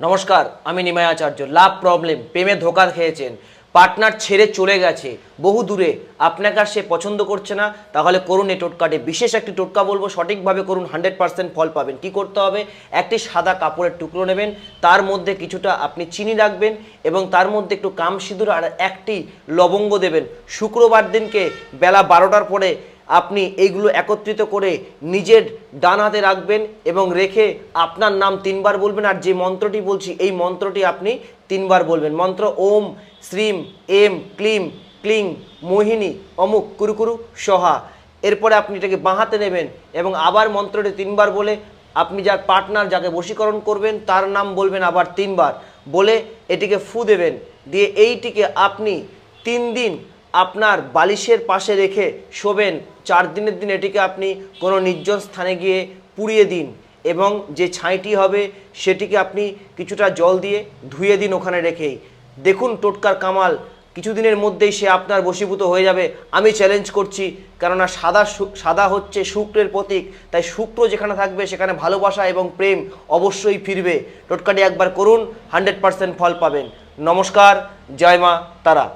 নমস্কার, আমি নিমাই আচার্য। Love problem প্রেমে ধোকা খেয়েছেন। পার্টনার ছেড়ে চলে গেছে। বহু দূরে। আপনাকে আর সে পছন্দ করছে না। তাহলে করুন এই টোটকাটি বিশেষ একটি টোটকা বলব, সঠিকভাবে করুন হান্ড্রেড পার্সেন্ট ফল পাবেন। কি করতে হবে? একটি সাদা কাপড়ের টুকরো নেবেন। তার মধ্যে কিছুটা আপনি চিনি রাখবেন এবং তার মধ্যে একটু কাম সিঁদুর আর একটি লবঙ্গ দেবেন। শুক্রবার দিনকে বেলা বারোটার পরে আপনি এইগুলো একত্রিত করে নিজের ডান হাতে রাখবেন এবং রেখে আপনার নাম তিনবার বলবেন। আর যে মন্ত্রটি বলছি, এই মন্ত্রটি আপনি তিনবার বলবেন। মন্ত্র ওম, শ্রীম, এম, ক্লিম, ক্লিং, মোহিনী, অমুক, কুরুকুরু, সহা। এরপরে আপনি এটাকে বাঁ হাতে নেবেন এবং আবার মন্ত্রটি তিনবার বলে আপনি যার পার্টনার যাকে বশীকরণ করবেন, তার নাম বলবেন আবার তিনবার। বলে এটিকে ফু দেবেন। দিয়ে এইটিকে আপনি তিন দিন আপনার বালিশের পাশে রেখে শোবেন। চার দিনের দিন এটিকে আপনি কোনো নির্জন স্থানে গিয়ে পুড়িয়ে দিন এবং যে ছাইটি হবে সেটিকে আপনি কিছুটা জল দিয়ে ধুয়ে দিন ওখানে রেখেই। দেখুন টোটকার কামাল, কিছুদিনের মধ্যেই সে আপনার বশীভূত হয়ে যাবে। আমি চ্যালেঞ্জ করছি, কেননা সাদা সাদা হচ্ছে শুক্রের প্রতীক, তাই শুক্র যেখানে থাকবে সেখানে ভালোবাসা এবং প্রেম অবশ্যই ফিরবে। টোটকাটি একবার করুন হান্ড্রেড ফল পাবেন। নমস্কার, জয় মা তারা।